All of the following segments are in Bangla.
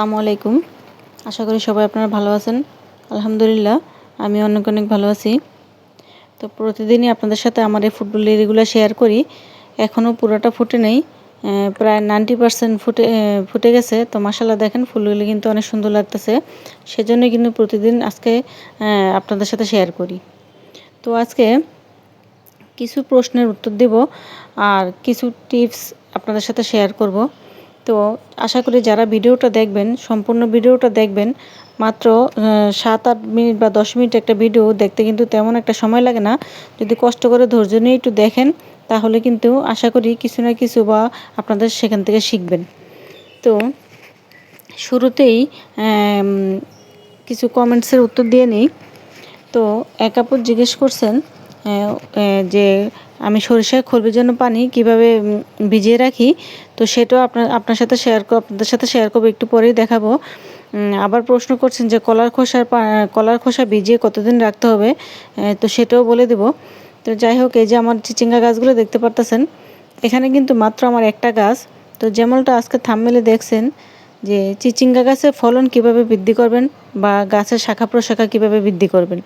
আসসালামু আলাইকুম। আশা করি সবাই আপনারা ভালো আছেন। আলহামদুলিল্লাহ, আমি অনেক অনেক ভালো আছি। তো প্রতিদিনই আপনাদের সাথে আমার এই ফুটবল লিলিগুলো শেয়ার করি। এখনও পুরোটা ফুটে নেই। প্রায় নাইনটি পারসেন্ট ফুটে ফুটে গেছে। তো মাসাল্লাহ দেখেন ফুলগুলি কিন্তু অনেক সুন্দর লাগতেছে। সেজন্য কিন্তু প্রতিদিন আজকে আপনাদের সাথে শেয়ার করি। তো আজকে কিছু প্রশ্নের উত্তর দেব আর কিছু টিপস আপনাদের সাথে শেয়ার করব। তো আশা করি যারা ভিডিওটা দেখবেন, সম্পূর্ণ ভিডিওটা দেখবেন, মাত্র সাত আট মিনিট বা দশ মিনিট একটা ভিডিও দেখতে কিন্তু তেমন একটা সময় লাগে না। যদি কষ্ট করে ধৈর্য নিয়ে একটু দেখেন, তাহলে কিন্তু আশা করি কিছু না কিছু বা আপনাদের সেখান থেকে শিখবেন। তো, শুরুতেই কিছু কমেন্টসের উত্তর দিয়ে নিই। তো, এক জিজ্ঞেস করছেন যে আমি সরিষায় খোলবির জন্য পানি কীভাবে ভিজিয়ে রাখি, তো সেটাও আপনার আপনার সাথে শেয়ার আপনাদের সাথে শেয়ার করব, একটু পরেই দেখাবো। আবার প্রশ্ন করছেন যে কলার খোসার কলার খোসা ভিজিয়ে কতদিন রাখতে হবে? তো সেটাও বলে দেব। তো যাই হোক, এই যে আমার চিচিঙ্গা গাছগুলো দেখতে পারতেছেন, এখানে কিন্তু মাত্র আমার একটা গাছ। তো যেমনটা আজকে থামমেলে দেখছেন, যে চিচিঙ্গা গাছের ফলন কীভাবে বৃদ্ধি করবেন বা গাছের শাখা প্রশাখা কীভাবে বৃদ্ধি করবেন।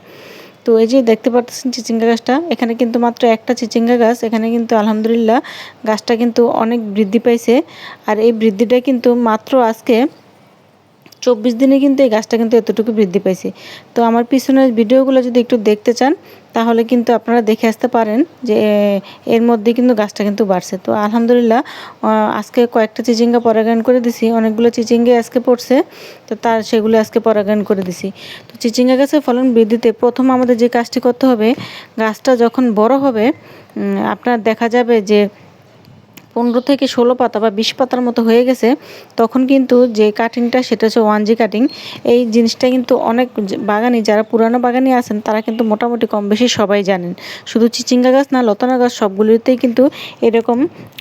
তো এই যে দেখতে পাচ্ছেন চিচিঙ্গা গাছটা, এখানে কিন্তু মাত্র একটা চিচিঙ্গা গাছ, এখানে কিন্তু আলহামদুলিল্লাহ গাছটা কিন্তু অনেক বৃদ্ধি পাইছে। আর এই বৃদ্ধিটা কিন্তু মাত্র আজকে চব্বিশ দিনে কিন্তু এই গাছটা কিন্তু এতটুকু বৃদ্ধি পাইছে। তো আমার পিছনের ভিডিওগুলো যদি একটু দেখতে চান তাহলে কিন্তু আপনারা দেখে আসতে পারেন যে, এর মধ্যে কিন্তু গাছটা কিন্তু বাড়ছে। তো আলহামদুলিল্লাহ আজকে কয়েকটা চিচিঙ্গা পরাগায়ন করে দিছি। অনেকগুলো চিচিঙ্গে আজকে পড়ছে, তো তার সেগুলো আজকে পরাগায়ন করে দিছি। তো চিচিঙ্গা গাছের ফলন বৃদ্ধিতে প্রথম আমাদের যে কাজটি করতে হবে, গাছটা যখন বড় হবে আপনার দেখা যাবে যে পনেরো থেকে ষোলো পাতা বা বিশ পাতার মতো হয়ে গেছে, তখন কিন্তু যে কাটিংটা সেটা হচ্ছে ওয়ান জি কাটিং এই জিনিসটা কিন্তু অনেক বাগানি, যারা পুরানো বাগানি আছেন, তারা কিন্তু মোটামুটি কম বেশি সবাই জানেন। শুধু চিচিঙ্গা গাছ না, লতানা গাছ, সবগুলিতেই কিন্তু এরকম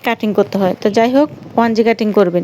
কাটিং করতে হয়। তো যাই হোক ওয়ান জি কাটিং করবেন।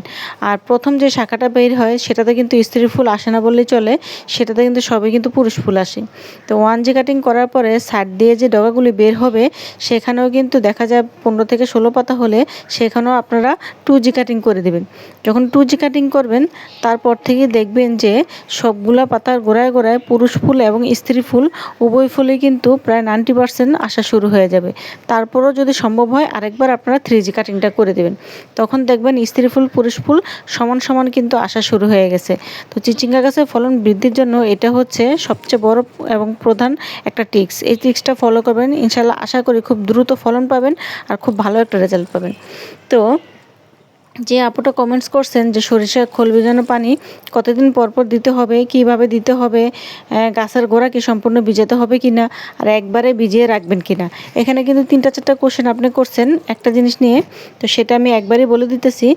আর প্রথম যে শাখাটা বের হয়, সেটাতে কিন্তু স্ত্রী ফুল আসে না বললেই চলে, সেটাতে কিন্তু সবই কিন্তু পুরুষ ফুল আসে। তো ওয়ান জি কাটিং করার পরে সাইড দিয়ে যে ডগাগুলি বের হবে, সেখানেও কিন্তু দেখা যায় পনেরো থেকে ষোলো পাতা হলে সেখানেও আপনারা টু জি কাটিং করে দেবেন। যখন টু জি কাটিং করবেন, তারপর থেকে দেখবেন যে সবগুলা পাতার গোড়ায় গোড়ায় পুরুষ ফুল এবং স্ত্রী ফুল, উভয় ফুলে কিন্তু প্রায় নাইনটি পার্সেন্ট আসা শুরু হয়ে যাবে। তারপরও যদি সম্ভব হয়, আরেকবার আপনারা থ্রি জি কাটিংটা করে দেবেন। তখন দেখবেন স্ত্রী ফুল, পুরুষ ফুল সমান সমান কিন্তু আসা শুরু হয়ে গেছে। তো চিচিঙ্গা গাছের ফলন বৃদ্ধির জন্য এটা হচ্ছে সবচেয়ে বড় এবং প্রধান একটা টিক্স। এই টিক্সটা ফলো করবেন। ইনশাল্লাহ আশা করি খুব দ্রুত ফলন পাবেন আর খুব ভালো একটা রেজাল্ট পাবেন। তো যে আপুটা কমেন্টস করছেন যে সরিষা খোল ভিজানো পানি কতদিন পর পর দিতে হবে, কীভাবে দিতে হবে গাছের গোড়া কি সম্পূর্ণ ভিজাতে হবে কি না আর একবারে ভিজিয়ে রাখবেন কি না এখানে কিন্তু তিনটা চারটা কোশ্চেন আপনি করছেন একটা জিনিস নিয়ে, তো সেটা আমি একবারই বলে দিতেছি।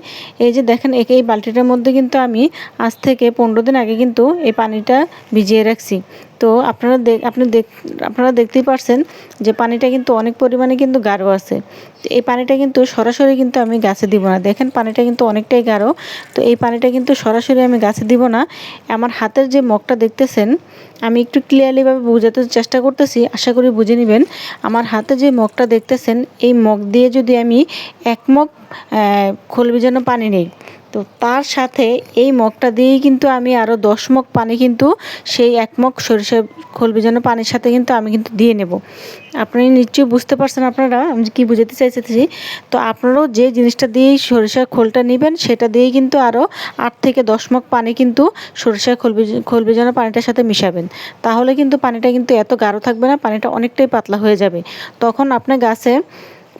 এই যে দেখেন এই বালতিটার মধ্যে কিন্তু আমি আজ থেকে পনেরো দিন আগে কিন্তু এই পানিটা ভিজিয়ে রাখছি। তো আপনারা দেখ, আপনি দেখ, আপনারা দেখতেই পারছেন যে পানিটা কিন্তু অনেক পরিমাণে কিন্তু গাঢ় আছে। এই পানিটা কিন্তু সরাসরি কিন্তু আমি গাছে দিব না। দেখেন পানিটা কিন্তু অনেকটাই গাঢ়। তো এই পানিটা কিন্তু সরাসরি আমি গাছে দিব না। আমার হাতের যে মগটা দেখতেছেন, আমি একটু ক্লিয়ারলিভাবে বোঝাতে চেষ্টা করতেছি, আশা করি বুঝে নেবেন। আমার হাতে যে মগটা দেখতেছেন, এই মগ দিয়ে যদি আমি এক মগ খোল বিজানো পানি নেই তো তার সাথে এই মগটা দিয়েই কিন্তু আমি আরও দশ মগ পানি কিন্তু সেই এক মগ সরিষা খোল ভিজানো পানির সাথে কিন্তু আমি কিন্তু দিয়ে নেব। আপনি নিশ্চয়ই বুঝতে পারছেন আপনারা, আমি কী বুঝাতে চাইছি তো আপনারাও যে জিনিসটা দিয়েই সরিষার খোলটা নেবেন, সেটা দিয়েই কিন্তু আরও আট থেকে দশ মগ পানি কিন্তু সরিষা খোল খোল ভিজানো পানিটার সাথে মিশাবেন। তাহলে কিন্তু পানিটা কিন্তু এত গাঢ় থাকবে না, পানিটা অনেকটাই পাতলা হয়ে যাবে। তখন আপনার গাছে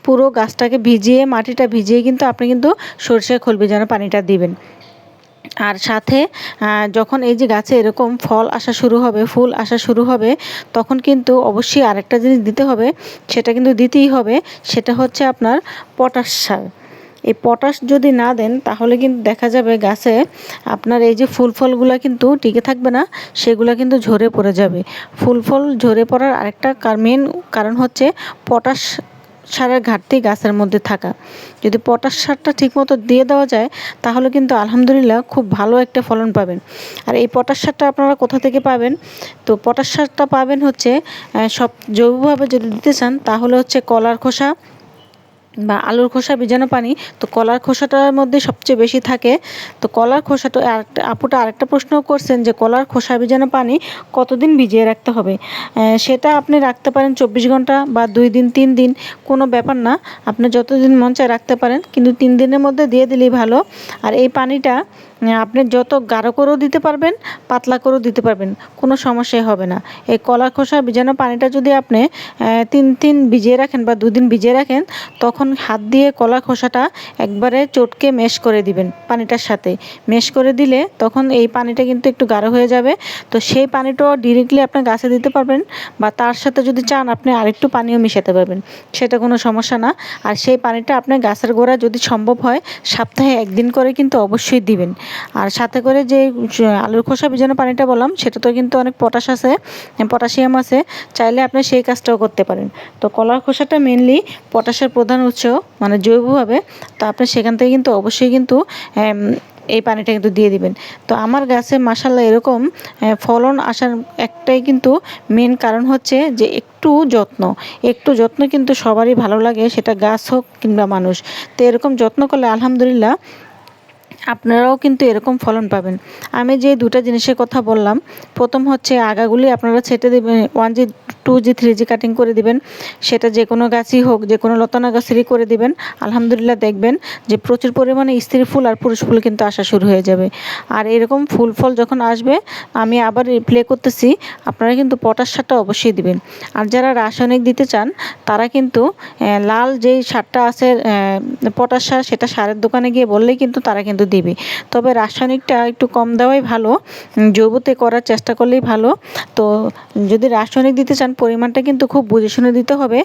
পুরো গাছটাকে ভিজিয়ে, মাটিটা ভিজিয়ে কিন্তু আপনি কিন্তু সরষের খোল যেন পানিটা দিবেন। আর সাথে যখন এই যে গাছে এরকম ফল আসা শুরু হবে, ফুল আসা শুরু হবে, তখন কিন্তু অবশ্যই আরেকটা জিনিস দিতে হবে, সেটা কিন্তু দিতেই হবে, সেটা হচ্ছে আপনার পটাশ সার। এই পটাশ যদি না দেন, তাহলে কিন্তু দেখা যাবে গাছে আপনার এই যে ফুল ফলগুলো কিন্তু টিকে থাকবে না, সেগুলো কিন্তু ঝরে পড়ে যাবে। ফুল ফল ঝরে পড়ার আরেকটা মেন কারণ হচ্ছে পটাশ সারের ঘাটতি গাছের মধ্যে থাকা। যদি পটাশ সারটা ঠিকমতো দিয়ে দেওয়া যায়, তাহলে কিন্তু আলহামদুলিল্লাহ খুব ভালো একটা ফলন পাবেন। আর এই পটাশ সারটা আপনারা কোথা থেকে পাবেন? তো পটাশ সারটা পাবেন হচ্ছে সব জৈবভাবে যদি দিতে চান, তাহলে হচ্ছে কলার খোসা বা আলুর খোসা ভিজানো পানি, তো কলার খোসাটার মধ্যে সবচেয়ে বেশি থাকে। তো কলার খোসাটা আরেকটা, আপুটা আরেকটা প্রশ্ন করছেন যে কলার খোসা ভিজানো পানি কতদিন ভিজিয়ে রাখতে হবে? সেটা আপনি রাখতে পারেন চব্বিশ ঘণ্টা বা দুই দিন, তিন দিন, কোনো ব্যাপার না। আপনি যতদিন মন চায় রাখতে পারেন, কিন্তু তিন দিনের মধ্যে দিয়ে দিলেই ভালো। আর এই পানিটা আপনি যত গাঢ় করেও দিতে পারবেন, পাতলা করেও দিতে পারবেন, কোনো সমস্যাই হবে না। এই কলার খোসা ভিজানো পানিটা যদি আপনি তিন দিন ভিজিয়ে রাখেন বা দুদিন ভিজিয়ে রাখেন, তখন হাত দিয়ে কলার খোসাটা একবারে চটকে মেশ করে দিবেন পানিটার সাথে। মেশ করে দিলে তখন এই পানিটা কিন্তু একটু গাঢ় হয়ে যাবে। তো সেই পানিটাও ডিরেক্টলি আপনি গাছে দিতে পারবেন বা তার সাথে যদি চান, আপনি আরেকটু পানিও মিশাতে পারবেন। সেটা কোনো সমস্যা না। আর সেই পানিটা আপনি গাছের গোড়া যদি সম্ভব হয়, সপ্তাহে একদিন করে কিন্তু অবশ্যই দিবেন। আর সাথে করে যে আলুর খোসা ভিজানো পানিটা বললাম সেটা তো কিন্তু অনেক পটাশ আছে পটাশিয়াম আছে। চাইলে আপনি সেই কাজটাও করতে পারেন। তো কলার খোসাটা মেনলি পটাশের প্রধান উৎস মানে জৈবভাবে। তো আপনি সেখান থেকে কিন্তু অবশ্যই কিন্তু এই পানিটা কিন্তু দিয়ে দিবেন। তো আমার গাছে মাসাল্লাহ এরকম ফলন আসার একটাই কিন্তু মেন কারণ হচ্ছে যে একটু যত্ন। একটু যত্ন কিন্তু সবারই ভালো লাগে, সেটা গাছ হোক কিংবা মানুষ। তো এরকম যত্ন করলে আলহামদুলিল্লাহ আপনারাও কিন্তু এরকম ফলন পাবেন। আমি যে দুটা জিনিসের কথা বললাম, প্রথম হচ্ছে আগাগুলি আপনারা ছেটে দেবেন one G two G, three G cutting করে দিবেন। সেটা যে কোনো গাছই হোক যে কোনো লতানা গাছেরই করে দিবেন। আলহামদুলিল্লাহ দেখবেন যে প্রচুর পরিমাণে স্ত্রী ফুল আর পুরুষ ফুল কিন্তু আসা শুরু হয়ে যাবে। আর এরকম ফুল ফল যখন আসবে, আমি আবার প্লে করতেছি, আপনারা কিন্তু পটাশ সারটা অবশ্যই দিবেন। আর যারা রাসায়নিক দিতে চান, তারা কিন্তু লাল যেই সারটা আছে পটাশ সার, সেটা সারের দোকানে গিয়ে বললেই কিন্তু তারা কিন্তু দিবে। তবে রাসায়নিকটা একটু কম দেওয়াই ভালো জৈবতে করার চেষ্টা করলেই ভালো। তো যদি রাসায়নিক দিতে চান পরিমাণটা কিন্তু খুব বুঝে শুনে দিতে হবে।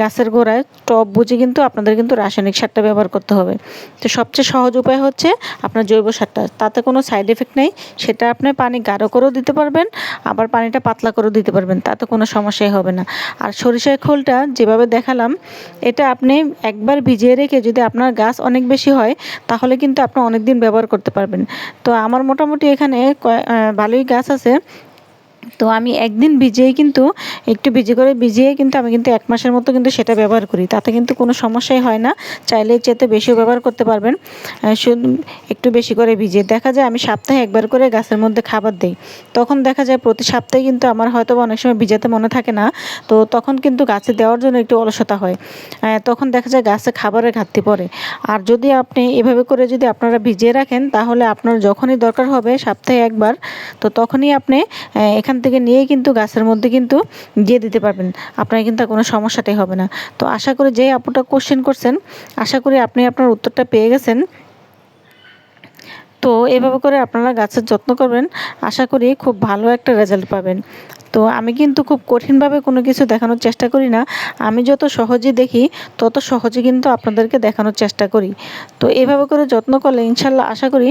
গাছের গোড়ায় টব বুঝে কিন্তু আপনাদের কিন্তু রাসায়নিক সারটা ব্যবহার করতে হবে। তো সবচেয়ে সহজ উপায় হচ্ছে আপনার জৈব সারটা। তাতে কোনো সাইড এফেক্ট নেই। সেটা আপনি পানি গাঢ় করেও দিতে পারবেন, আবার পানিটা পাতলা করেও দিতে পারবেন। তাতে কোনো সমস্যাই হবে না। আর সরিষার খোলটা যেভাবে দেখালাম, এটা আপনি একবার ভিজিয়ে রেখে যদি আপনার গাছ অনেক বেশি হয়, তাহলে কিন্তু আপনি অনেক দিন ব্যবহার করতে পারবেন। তো আমার মোটামুটি এখানে ভালোই গাছ আছে। তো আমি একদিন ভিজিয়ে কিন্তু, একটু ভিজে করে ভিজিয়ে কিন্তু আমি কিন্তু এক মাসের মতো কিন্তু সেটা ব্যবহার করি। তাতে কিন্তু কোনো সমস্যাই হয় না। চাইলে চেতে বেশিও ব্যবহার করতে পারবেন। একটু বেশি করে ভিজিয়ে। দেখা যায় আমি সপ্তাহে একবার করে গাছের মধ্যে খাবার দিই। তখন দেখা যায় প্রতি সপ্তাহে কিন্তু আমার হয়তো অনেক সময় ভিজাতে মনে থাকে না। তো তখন কিন্তু গাছে দেওয়ার জন্য একটু অলসতা হয়। তখন দেখা যায় গাছে খাবারের ঘাটতি পড়ে। আর যদি আপনি এভাবে করে যদি আপনারা ভিজিয়ে রাখেন, তাহলে আপনার যখনই দরকার হবে সপ্তাহে একবার, তো তখনই আপনি এখান থেকে নিয়ে কিন্তু গাছের মধ্যে কিন্তু দিয়ে দিতে পারবেন। আপনার কিন্তু কোনো সমস্যাটাই হবে না। তো আশা করি যে আপুটা কোশ্চেন করছেন, আশা করি আপনি আপনার উত্তরটা পেয়ে গেছেন। তো এভাবে করে আপনারা গাছের যত্ন করবেন। আশা করি খুব ভালো একটা রেজাল্ট পাবেন। তো আমি কিন্তু খুব কঠিনভাবে কোনো কিছু দেখানোর চেষ্টা করি না। আমি যত সহজে দেখি, তত সহজে কিন্তু আপনাদেরকে দেখানোর চেষ্টা করি। তো এভাবে করে যত্ন করলে ইনশাল্লাহ আশা করি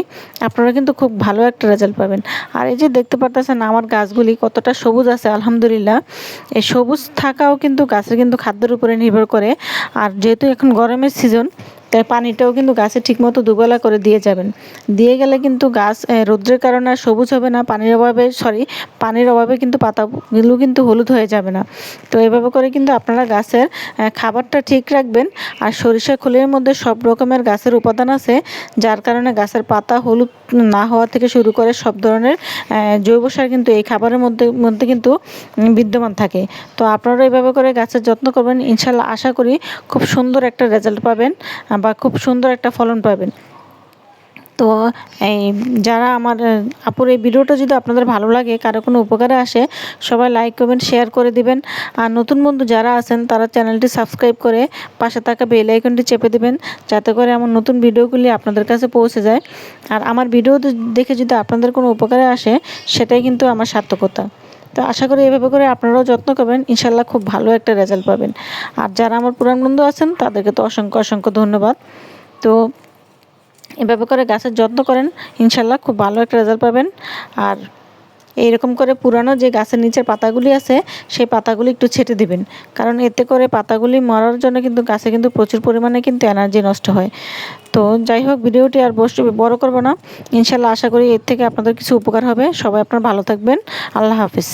আপনারা কিন্তু খুব ভালো একটা রেজাল্ট পাবেন। আর এই যে দেখতে পারতেছেন আমার গাছগুলি কতটা সবুজ আছে, আলহামদুলিল্লাহ। এই সবুজ থাকাও কিন্তু গাছের কিন্তু খাদ্যের উপরে নির্ভর করে। আর যেহেতু এখন গরমের সিজন তাই পানিটাও কিন্তু গাছে ঠিকমতো দুবেলা করে দিয়ে যাবেন। দিয়ে গেলে কিন্তু গাছ রৌদ্রের কারণে আর সবুজ হবে না, পানির অভাবে সরি পানির অভাবে কিন্তু পাতাগুলো কিন্তু হলুদ হয়ে যাবে না। তো এভাবে করে কিন্তু আপনারা গাছের খাবারটা ঠিক রাখবেন আর সরিষা খোলের মধ্যে সব রকমের গাছের উপাদান আছে, যার কারণে গাছের পাতা হলুদ না হওয়া থেকে শুরু করে সব ধরনের জৈব সার কিন্তু এই খাবারের মধ্যে মধ্যে কিন্তু বিদ্যমান থাকে। তো আপনারা এভাবে করে গাছের যত্ন করবেন, ইনশাল্লাহ আশা করি খুব সুন্দর একটা রেজাল্ট পাবেন। বা খুব সুন্দর একটা ফলন পাবেন। তো এই যারা আমার আপুর এই ভিডিওটা যদি আপনাদের ভালো লাগে, কারও কোনো উপকারে আসে, সবাই লাইক করবেন শেয়ার করে দিবেন। আর নতুন বন্ধু যারা আছেন, তারা চ্যানেলটি সাবস্ক্রাইব করে পাশে থাকা বেল আইকনটি চেপে দেবেন, যাতে করে আমার নতুন ভিডিওগুলি আপনাদের কাছে পৌঁছে যায়। আর আমার ভিডিও দেখে যদি আপনাদের কোনো উপকারে আসে, সেটাই কিন্তু আমার সার্থকতা। তো আশা করি এভাবে করে আপনারাও যত্ন করবেন। ইনশাল্লাহ খুব ভালো একটা রেজাল্ট পাবেন। আর যারা আমার পুরান বন্ধু আছেন, তাদেরকে তো অসংখ্য অসংখ্য ধন্যবাদ। তো এভাবে করে গাছের যত্ন করেন। ইনশাল্লাহ খুব ভালো একটা রেজাল্ট পাবেন। আর এইরকম করে পুরানো যে গাছের নিচের পাতাগুলি আছে, সেই পাতাগুলি একটু ছেটে দিবেন। কারণ এতে করে পাতাগুলি মরার জন্য কিন্তু গাছে কিন্তু প্রচুর পরিমাণে কিন্তু এনার্জি নষ্ট হয়। তো যাই হোক, ভিডিওটি আর বসে বড় করব না। ইনশাল্লাহ আশা করি এর থেকে আপনাদের কিছু উপকার হবে। সবাই আপনার ভালো থাকবেন। আল্লাহ হাফিজ।